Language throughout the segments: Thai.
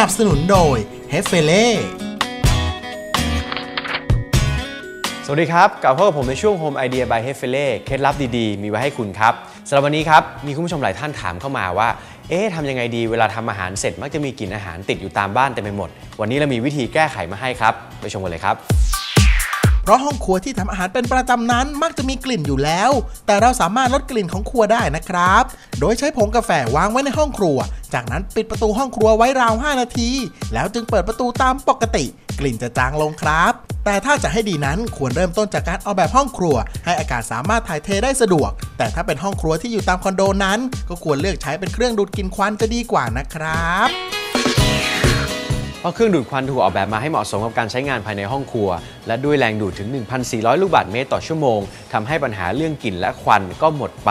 นับสนุนโดยเฮฟเฟเล่สวัสดีครับกลับเข้ากับผมในช่วง Home Idea by h e f e l e เคล็ดลับดีๆ มีไว้ให้คุณครับสำหรับวันนี้ครับ มีคุณผู้ชมหลายท่านถามเข้ามาว่า เอ๊ะทำยังไงดีเวลาทำอาหารเสร็จมักจะมีกลิ่นอาหารติดอยู่ตามบ้านเต็มไปหมด วันนี้เรามีวิธีแก้ไขมาให้ครับ ไปชมกันเลยครับ เพราะห้องครัวที่ทำอาหารเป็นประจำนั้นมักจะมีกลิ่นอยู่แล้ว แต่เราสามารถลดกลิ่นของครัวได้นะครับ โดยใช้ผงกาแฟวางไว้ในห้องครัว จากนั้นปิดประตูห้องครัวไว้ราว 5 นาที แล้วจึงเปิดประตูตามปกติ กลิ่นจะจางลงครับ แต่ถ้าจะให้ดีนั้นควรเริ่มต้นจากการออกแบบห้องครัว ให้อากาศสามารถถ่ายเทได้สะดวก แต่ถ้าเป็นห้องครัวที่อยู่ตามคอนโดนั้น ก็ควรเลือกใช้เป็นเครื่องดูดกลิ่นควันจะดีกว่านะครับ ราะเครื่องดูดควันถูกออกแบบมาให้เหมาะสมกับการใช้งานภายในห้องครัว และด้วยแรงดูดถึง 1,400 ลูกบาศก์เมตรต่อชั่วโมงทำให้ปัญหาเรื่องกลิ่นและควันก็หมดไป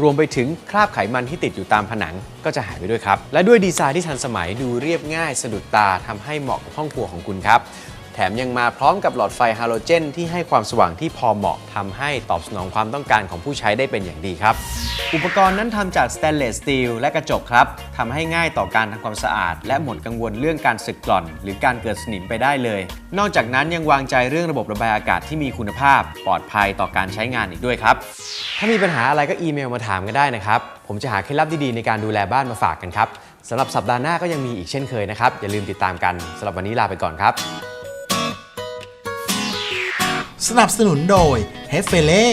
รวมไปถึงคราบไขมันที่ติดอยู่ตามผนังก็จะหายไปด้วยครับ และด้วยดีไซน์ที่ทันสมัยดูเรียบง่ายสะดุดตาทำให้เหมาะกับห้องครัวของคุณครับ แถมยังมาพร้อมกับหลอดไฟฮาโลเจน ที่ให้ความสว่างที่พอเหมาะทำให้ตอบสนองความต้องการของผู้ใช้ได้เป็นอย่างดีครับ อุปกรณ์นั้นทำจากสแตนเลสสตีลและกระจกครับทำให้ง่ายต่อการทำความสะอาด และหมดกังวลเรื่องการสึกกร่อน หรือการเกิดสนิมไปได้เลย นอกจากนั้นยังวางใจเรื่องระบบระบายอากาศที่มีคุณภาพ ปลอดภัยต่อการใช้งานอีกด้วยครับ ถ้ามีปัญหาอะไรก็อีเมลมาถามกันได้นะครับ ผมจะหาเคล็ดลับดีๆในการดูแลบ้านมาฝากกันครับสำหรับสัปดาห์หน้าก็ยังมีอีกเช่นเคยนะครับอย่าลืมติดตามกันสำหรับวันนี้ลาไปก่อนครับ สนับสนุนโดยเฮฟเฟเล่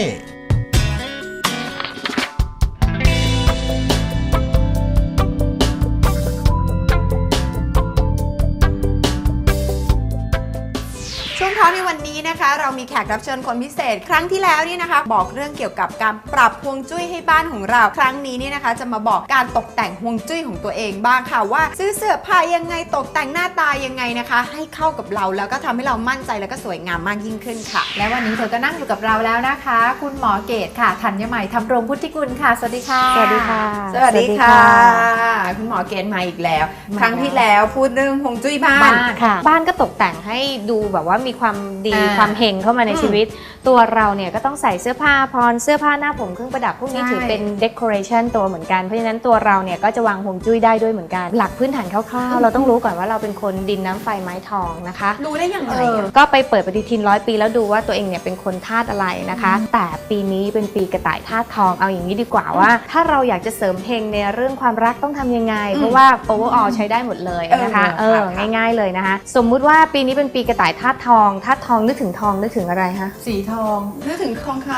ในวันนี้นะคะ เรามีแขกรับเชิญคนพิเศษ ครั้งที่แล้วนี่นะคะ บอกเรื่องเกี่ยวกับการปรับฮวงจุ้ยให้บ้านของเรา ครั้งนี้นี่นะคะ จะมาบอกการตกแต่งฮวงจุ้ยของตัวเองบ้างค่ะว่า ซื้อเสื้อผ้ายังไงตกแต่งหน้าตายังไงนะคะ ให้เข้ากับเราแล้วก็ทำให้เรามั่นใจแล้วก็สวยงามมากยิ่งขึ้นค่ะ และวันนี้เธอก็นั่งอยู่กับเราแล้วนะคะ คุณหมอเกตค่ะธัญใหม่ทำรงพุทธิกุลค่ะสวัสดีค่ะ สวัสดีค่ะ สวัสดีค่ะสวัสดีคุณหมอเกณฑ์มาอีกแล้วมาครั้งที่แล้วพูดเรื่องฮวงจุ้ยบ้าบ้านนค่ะบ้านก็ตกแต่งให้ดูแบบว่ามีความดีอ่าความเฮงเข้ามาในอืมชีวิต ตัวเราเนี่ยก็ต้องใส่เสื้อผ้าพรเสื้อผ้าหน้าผมเครื่องประดับพวกนี้ใช่ ถือเป็น decoration ตัวเหมือนกัน เพราะฉะนั้นตัวเราเนี่ยก็จะวางฮวงจุ้ยได้ด้วยเหมือนกัน หลักพื้นฐานคร่าวๆ เราต้องรู้ก่อนว่าเราเป็นคนดินน้ำไฟไม้ทองนะคะ รู้ได้ยังไงเอออะ ก็ไปเปิดปฏิทินร้อยปีแล้วดูว่าตัวเองเนี่ยเป็นคนธาตุอะไรนะคะ แต่ปีนี้เป็นปีกระต่ายธาตุทองเอาอย่างนี้ดีกว่าว่า ถ้าเราอยากจะเสริมเฮงในเรื่องความรักต้องทำยังไง เพราะว่า overall ใช้ได้หมดเลยนะคะเอเอออค่ะ ง่าย ๆเลยนะคะ สมมุติว่าปีนี้เป็นปีกระต่ายธาตุทองธาตุทองนึกถึงทองนึกถึงอะไรคะสีทองนึกถึงทองค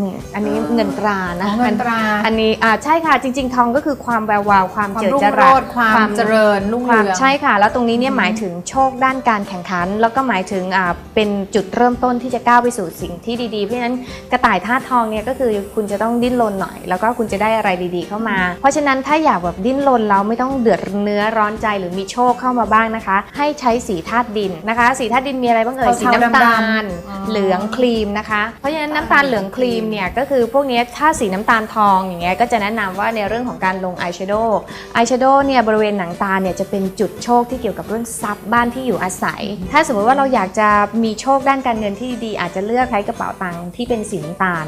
นี่อันนี้อ๋อเงินตรานะเงินตราอันนี้อ่าใช่ค่ะจริง ๆ ทองก็คือความแวววาวความความเจิดรุ่งจโรรัส จน์ความ เจริญรุ่งความเรือง ใช่ค่ะ แล้วตรงนี้เนี่ยอืมหมายถึงโชคด้านการแข่งขัน แล้วก็หมายถึงอ่าเป็นจุดเริ่มต้นที่จะก้าวไปสู่สิ่งที่ดีๆ เพราะฉะนั้นกระต่ายธาตุทองเนี่ยก็คือคุณจะต้องดิ้นรนหน่อย แล้วก็คุณจะได้อะไรดีๆ เข้ามา เพราะฉะนั้นถ้าอยากแบบดิ้นรนแล้วไม่ต้องเดือดเนื้อร้อนใจหรือมีโชคเข้ามาบ้างนะคะ ให้ใช้สีธาตุดินนะคะ สีธาตุดินมีอะไรบ้างเอ่ยสีเทาๆน้ำตาลดำๆอ๋อเหลืองครีมนะคะ เพราะฉะนั้นน้ำตาลเหลืองครีมเนี่ยก็คือพวกเนี้ยถ้าสีน้ำตาลทองอย่างเงี้ยก็จะแนะนำว่าในเรื่องของการลงอายแชโดว์อายแชโดว์เนี่ยบริเวณหนังตาเนี่ยจะเป็นจุดโชคที่เกี่ยวกับเรื่องทรัพย์บ้านที่อยู่อาศัย ถ้าสมมติว่าเราอยากจะมีโชคด้านการเงินที่ดีๆอาจจะเลือกใช้กระเป๋าตังค์ที่เป็นสีน้ำตาล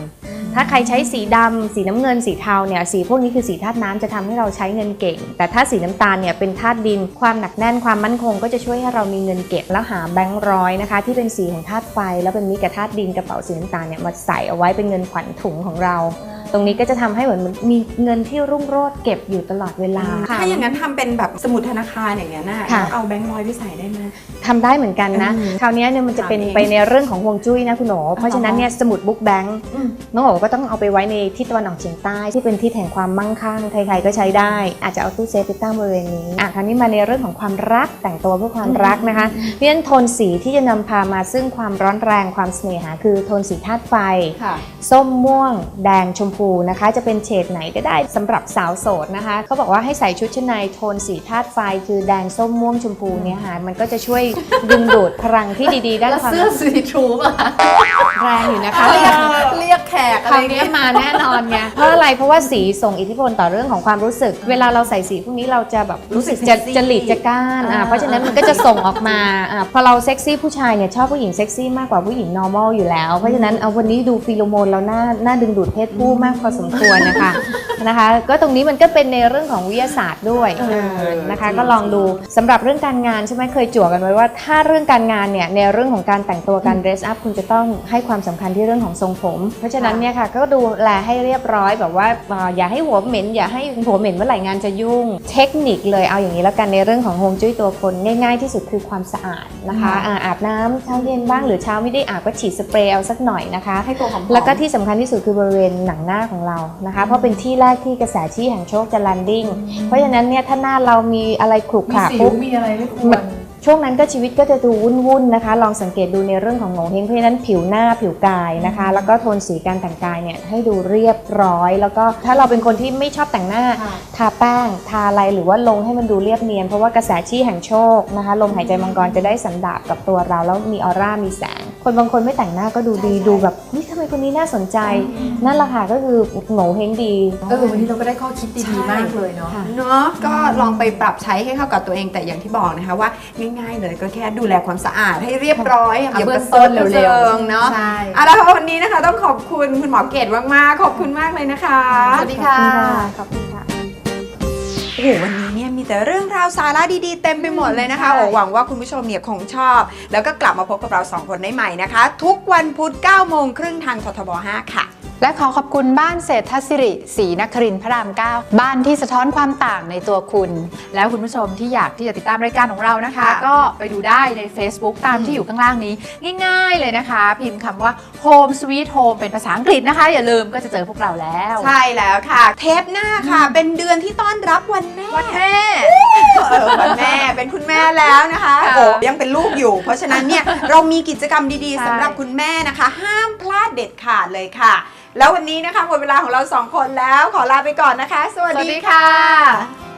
ถ้าใครใช้สีดำสีน้ำเงินสีเทาเนี่ยสีพวกนี้คือสีธาตุน้ำจะทำให้เราใช้เงินเก่ง แต่ถ้าสีน้ำตาลเนี่ยเป็นธาตุดิน ความหนักแน่นความมั่นคง ก็จะช่วยให้เรามีเงินเก็บแล้วหาแบงค์ร้อยนะคะ ที่เป็นสีของธาตุไฟ แล้วเป็นมิตรกับธาตุดินกระเป๋าสีน้ำตาลเนี่ยมาใส่เอาไว้เป็นเงินขวัญถุงของเรา ตรงนี้ก็จะทำให้เหมือนมีเงินที่รุ่งโรจน์เก็บอยู่ตลอดเวลาำถ้าอย่างนั้นทำเป็นแบบสมุดธนาคารอย่างเงี้ยนะค่ะ แล้วเอาแบงค์ร้อยไปใส่ได้ไหม ทำได้เหมือนกันนะ อืมคราวนี้เนี่ยมันจะเป็นทำเองไปในเรื่องของฮวงจุ้ยนะคุณหนูเพราะฉะนั้นเนี่ยสมุดบุ๊กแบงค์อืม น้องโอ๋ก็ต้องเอาไปไว้ในที่ตะวันออกเฉียงใต้ที่เป็นที่แห่งความมั่งคั่งใครๆก็ใช้ได้ อาจจะเอาตู้เซฟไปตั้งบริเวณนี้อะคราวนี้มาในเรื่องของความรักแต่งตัวเพื่อความรักนะคะเพราะฉะนั้นโทนสีที่จะนำพามาซึ่งความร้อนแรงความเสน่หาคือโทนสีธาตุไฟ ค่ะ ส้มม่วง แดงชมพูนะคะ จะเป็นเฉดไหนก็ได้สำหรับสาวโสดนะคะเขาบอกว่าให้ใส่ชุดชั้นในโทนสีธาตุไฟ คือแดงส้มม่วงชมพูเนี่ยค่ะมันก็จะช่วยดึงดูดพลังที่ดีๆด้านแล้วความเสื้อสีทรูป่ะแรงอยู่นะคะเรียกเรียกแขกอะไร คราวนี้มาแน่นอนไงเพราะอะไรเพราะว่าสีส่งอิทธิพลต่อเรื่องของความรู้สึก เวลาเราใส่สีพวกนี้เราจะแบบรู้สึกรู้สึกจะเซ็กซี่จริตจะก้านอ่าอ่าเพราะฉะนั้นมันก็จะส่งออกมาอ่าพอเราเซ็กซี่ผู้ชายเนี่ยชอบผู้หญิงเซ็กซี่มากกว่าผู้หญิง normal อยู่แล้ว เพราะฉะนั้นเอาวันนี้ดูฟีโรโมนเราหน้าหน้าดึงดูดเพศผู้มากพอสมควรนะคะนะคะ ก็ตรงนี้มันก็เป็นในเรื่องของวิทยาศาสตร์ด้วยเออเออนะคะ ก็ลองดูสำหรับเรื่องการงานใช่ไหมเคยจั่วกันไว้ว่า ถ้าเรื่องการงานเนี่ยในเรื่องของการแต่งตัวการ dress up คุณจะต้องให้ความสำคัญที่เรื่องของทรงผม เพราะฉะนั้นเนี่ยค่ะก็ดูแลให้เรียบร้อยแบบว่าเอ่ออย่าให้หัวเหม็น อย่าให้หัวเหม็นเมื่อไหร่งานจะยุ่ง เทคนิคเลยเอาอย่างนี้แล้วกันในเรื่องของฮวงจุ้ยตัวคนง่าย ๆ ที่สุดคือความสะอาดนะคะอ่าอาบน้ำเช้าเย็นบ้างหรือเช้าไม่ได้อาบก็ฉีดสเปรย์เอาสักหน่อยนะคะให้ตัวหอมๆแล้วก็ที่สำคัญที่สุดคือบริเวณหนังหน้าของเรานะคะเพราะเป็นที่แรกที่กระแสชี้แห่งโชคจะ landing เพราะฉะนั้นเนี่ยถ้าหน้าเรามีอะไรขรุขมีระสิวปุ๊บมีอะไรไม่ควร ช่วงนั้นก็ชีวิตก็จะดูวุ่นๆนะคะ ลองสังเกตดูในเรื่องของโงเฮงเพราะฉะนั้นผิวหน้าผิวกายนะคะ แล้วก็โทนสีการแต่งกายเนี่ยให้ดูเรียบร้อย แล้วก็ถ้าเราเป็นคนที่ไม่ชอบแต่งหน้าค่ะทาแป้ง ทาอะไรหรือว่าลงให้มันดูเรียบเนียน เพราะว่ากระแสชี้แห่งโชคนะคะ ลมหายใจมังกรจะได้สันดาบกับตัวเราแล้วมีออร่ามีแสง คนบางคนไม่แต่งหน้าก็ดูดีดูแบบนี่ทำไมคนนี้น่าสนใจ นั่นแหละค่ะก็คือโงเฮงดีเออวันนี้เราก็ได้ข้อคิดดีๆมากเลยเนาะเนาะก็ลองไปปรับใช้ให้เข้ากับตัวเองแต่อย่างที่บอกนะคะว่าง่ายๆเลยก็แค่ดูแลความสะอาดให้เรียบร้อยเอาย่าเบื้องกระต้นซิบเร็วๆกระซิงเนาะใช่เอาละค่ะวันนี้นะคะต้องขอบคุณคุณหมอเกตมากๆขอบคุณมากเลยนะคะสวัสดีค่ะขอบคุณค่ะโอ้โหวันนี้เนี่ย มีแต่เรื่องราวสาระดีๆ เต็มไปหมดเลยนะคะใช่โอ้หวังว่าคุณผู้ชมเนี่ยคงชอบ แล้วก็กลับมาพบกับเราสองคนได้ใหม่นะคะ ทุกวันพุธ9โมงครึ่งทางททบ 5 ค่ะ และขอขอบคุณบ้านเศรษฐศิริศรีนครินทร์พระราม 9 บ้านที่สะท้อนความต่างในตัวคุณ แล้วคุณผู้ชมที่อยากที่จะติดตามรายการของเรานะคะค่ะก็ไปดูได้ใน Facebook ตามที่อยู่ข้างล่างนี้ ง่ายๆเลยนะคะ พิมพ์คำว่า Home Sweet Home เป็นภาษาอังกฤษนะคะ อย่าลืมก็จะเจอพวกเราแล้ว ใช่แล้วค่ะ เทปหน้าค่ะ เป็นเดือนที่ต้อนรับวันแม่วันแม่เออวันแม่เป็นคุณแม่แล้วนะคะค่ะโอ้ยังเป็นลูกอยู่ เพราะฉะนั้นเนี่ยเรามีกิจกรรมดีใช่ๆสำหรับคุณแม่นะคะ ห้ามพลาดเด็ดขาดเลยค่ะ แล้ววันนี้นะคะหมดเวลาของเราสองคนแล้วขอลาไปก่อนนะคะ สวัสสวัสดีค่ะ